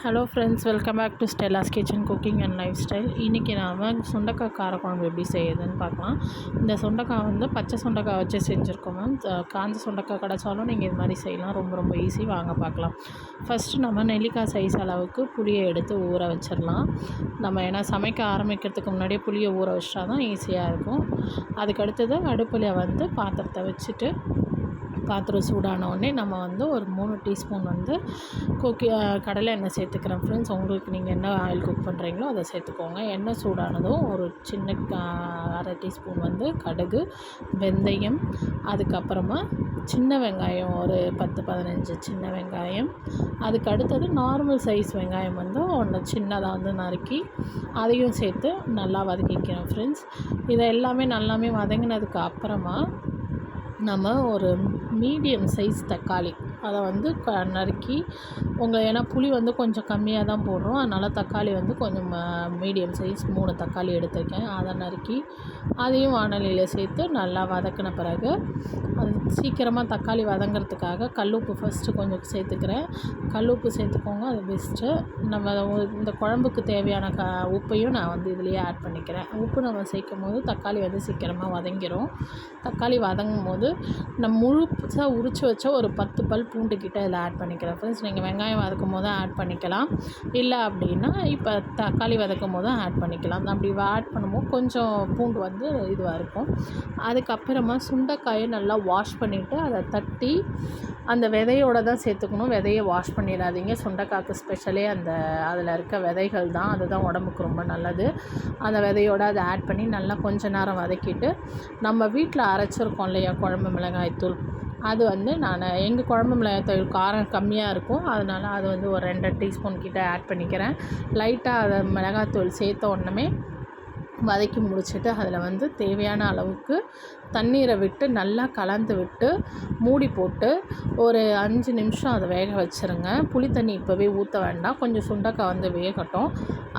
Hello friends welcome back to Stella's kitchen cooking and lifestyle இன்றைக்கி நாம் சுண்டக்காய் காரக்குழம்பு எப்படி செய்யுதுன்னு பார்க்கலாம். இந்த சுண்டக்காய் வந்து பச்சை சுண்டக்காய் வச்சு செஞ்சுருக்கோம் மேம் காஞ்ச சுண்டக்காய் கிடச்சாலும் நீங்கள் இது மாதிரி செய்யலாம். ரொம்ப ரொம்ப ஈஸி வாங்க பார்க்கலாம். ஃபஸ்ட்டு நம்ம நெல்லிக்காய் சைஸ் அளவுக்கு புளியை எடுத்து ஊற வச்சிடலாம். நம்ம ஏன்னா சமைக்க ஆரம்பிக்கிறதுக்கு முன்னாடியே புளியை ஊற வச்சா தான் ஈஸியாக இருக்கும். அதுக்கடுத்தது அடுப்பில் வந்து பாத்திரத்தை வச்சுட்டு பாத்திரம் சூடான உடனே நம்ம வந்து ஒரு மூணு டீஸ்பூன் வந்து குக்கி கடலை எண்ணெய் சேர்த்துக்கிறேன் ஃப்ரெண்ட்ஸ் உங்களுக்கு நீங்கள் என்ன ஆயில் குக் பண்ணுறீங்களோ அதை சேர்த்துக்கோங்க. எண்ணெய் சூடானதும் ஒரு சின்ன அரை டீஸ்பூன் வந்து கடுகு வெந்தயம் அதுக்கப்புறமா சின்ன வெங்காயம் ஒரு பத்து பதினஞ்சு சின்ன வெங்காயம். அதுக்கு அடுத்தது நார்மல் சைஸ் வெங்காயம் வந்து ஒன்று சின்னதாக வந்து நறுக்கி அதையும் சேர்த்து நல்லா வதக்கிக்கிறேன் ஃப்ரெண்ட்ஸ் இதை எல்லாமே நல்லாமே வதங்கினதுக்கு அப்புறமா நம்ம ஒரு மீடியம் சைஸ் தக்காளி. அதை வந்து க நறுக்கி உங்கள் ஏன்னா புளி வந்து கொஞ்சம் கம்மியாக தான் போடுறோம். அதனால் தக்காளி வந்து கொஞ்சம் மீடியம் சைஸ் மூணு தக்காளி எடுத்திருக்கேன். அதை நறுக்கி அதையும் வானலியில் சேர்த்து நல்லா வதக்கின பிறகு அது சீக்கிரமாக தக்காளி வதங்கிறதுக்காக கல் உப்பு ஃபஸ்ட்டு கொஞ்சம் சேர்த்துக்கிறேன். கல் உப்பு சேர்த்துக்கோங்க அது பெஸ்ட்டு நம்ம இந்த குழம்புக்கு தேவையான க உப்பையும் நான் வந்து இதுலேயே ஆட் பண்ணிக்கிறேன். உப்பு நம்ம சேர்க்கும் போது தக்காளி வந்து சீக்கிரமாக வதங்கிடும் தக்காளி வதங்கும் போது நம்ம முழுசாக உரித்து வச்ச ஒரு பத்து பல் பூண்டு கிட்ட இதில் ஆட் பண்ணிக்கிறேன் ஃப்ரெண்ட்ஸ் நீங்கள் வெங்காயம் வதக்கும் போது ஆட் பண்ணிக்கலாம். இல்லை அப்படின்னா இப்போ தக்காளி வதக்கும் போதும் ஆட் பண்ணிக்கலாம். அப்படி ஆட் பண்ணும்போது கொஞ்சம் பூண்டு வந்து இதுவாக இருக்கும். அதுக்கப்புறமா சுண்டைக்காயை நல்லா வாஷ் பண்ணிவிட்டு அதை தட்டி அந்த விதையோடு தான் சேர்த்துக்கணும். விதையை வாஷ் பண்ணிடாதீங்க. சுண்டைக்காய்க்கு ஸ்பெஷலே அந்த அதில் இருக்க விதைகள் தான். அதுதான் உடம்புக்கு ரொம்ப நல்லது. அந்த விதையோடு அதை ஆட் பண்ணி நல்லா கொஞ்ச நேரம் வதக்கிட்டு நம்ம வீட்டில் அரைச்சிருக்கோம் இல்லையா? குழம்பு மிளகாய் தூள் அது வந்து நான் எங்கள் குழம்பு மிளகாய் காரம் கம்மியாக இருக்கும் அதனால் அது வந்து ஒரு ரெண்டு டீஸ்பூன் கிட்டே ஆட் பண்ணிக்கிறேன். லைட்டாக அதை மிளகாத்தூள் சேர்த்த உடனே வதக்கி முடிச்சுட்டு அதில் வந்து தேவையான அளவுக்கு தண்ணீரை விட்டு நல்லா கலந்து விட்டு மூடி போட்டு ஒரு அஞ்சு நிமிஷம் அதை வேக வச்சுருங்க. புளி தண்ணி இப்போவே ஊற்ற வேண்டாம். கொஞ்சம் சுண்டக்காய் வந்து வேகட்டும்.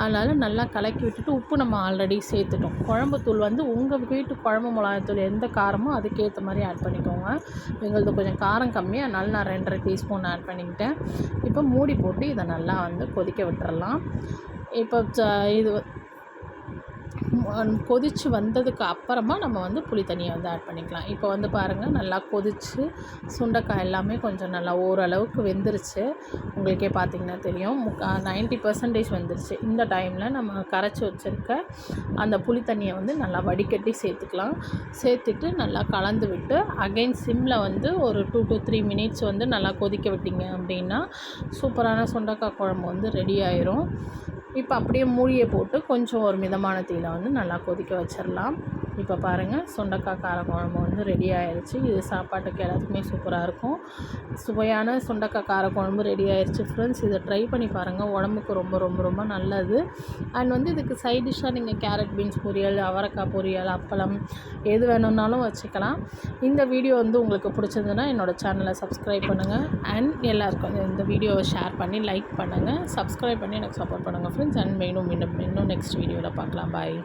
அதனால் நல்லா கலக்கி விட்டுட்டு உப்பு நம்ம ஆல்ரெடி சேர்த்துட்டோம். குழம்பு தூள் வந்து உங்கள் வீட்டு குழம்பு மிளகாய்த்தூள் எந்த காரமோ அதுக்கேற்ற மாதிரி ஆட் பண்ணிக்கோங்க. எங்களது கொஞ்சம் காரம் கம்மியாக அதனால் நான் ரெண்டரை டீஸ்பூன் ஆட் பண்ணிக்கிட்டேன். இப்போ மூடி போட்டு இதை நல்லா வந்து கொதிக்க விட்டுறலாம். இப்போ இது கொதித்து வந்ததுக்கு அப்புறமா நம்ம வந்து புளி தண்ணியை வந்து ஆட் பண்ணிக்கலாம். இப்போ வந்து பாருங்கள் நல்லா கொதித்து சுண்டைக்காய் எல்லாமே கொஞ்சம் நல்லா ஓரளவுக்கு வெந்துருச்சு. உங்களுக்கே பார்த்திங்கன்னா தெரியும். முக்கா நைன்ட்டி பர்சன்டேஜ் வந்துருச்சு. இந்த டைமில் நம்ம கரைச்சி வச்சுருக்க அந்த புளி தண்ணியை வந்து நல்லா வடிகட்டி சேர்த்துக்கலாம். சேர்த்துட்டு நல்லா கலந்து விட்டு அகைன் சிம்மில் வந்து ஒரு டூ டு த்ரீ மினிட்ஸ் வந்து நல்லா கொதிக்க விட்டிங்க அப்படின்னா சூப்பரான சுண்டைக்காய் குழம்பு வந்து ரெடி ஆயிரும். இப்போ அப்படியே மூடியை போட்டு கொஞ்சம் ஒரு மிதமான தீயில் வந்து நல்லா கொதிக்க வச்சிடலாம் இப்போ பாருங்கள் சுண்டக்காய் காரக்குழம்பு வந்து ரெடி ஆயிடுச்சு இது சாப்பாட்டுக்கு எல்லாத்துக்குமே சூப்பராக இருக்கும். சுவையான சுண்டக்காய் காரக்குழம்பு ரெடி ஆயிடுச்சு ஃப்ரெண்ட்ஸ் இதை ட்ரை பண்ணி பாருங்கள் உடம்புக்கு ரொம்ப ரொம்ப ரொம்ப நல்லது. அண்ட் வந்து இதுக்கு சைட் டிஷ்ஷாக நீங்கள் கேரட் பீன்ஸ் பொரியல் அவரைக்காய் பொரியல் அப்பளம் எது வேணும்னாலும் வச்சுக்கலாம். இந்த வீடியோ வந்து உங்களுக்கு பிடிச்சதுன்னா என்னோடய சேனலை சப்ஸ்கிரைப் பண்ணுங்கள் அண்ட் எல்லாருக்கும் இந்த வீடியோவை ஷேர் பண்ணி லைக் பண்ணுங்கள் சப்ஸ்கிரைப் பண்ணி எனக்கு சப்போர்ட் பண்ணுங்கள் ஃப்ரெண்ட்ஸ் அண்ட் மீண்டும் மீண்டும் இன்னும் நெக்ஸ்ட் வீடியோவில் பார்க்கலாம். பாய்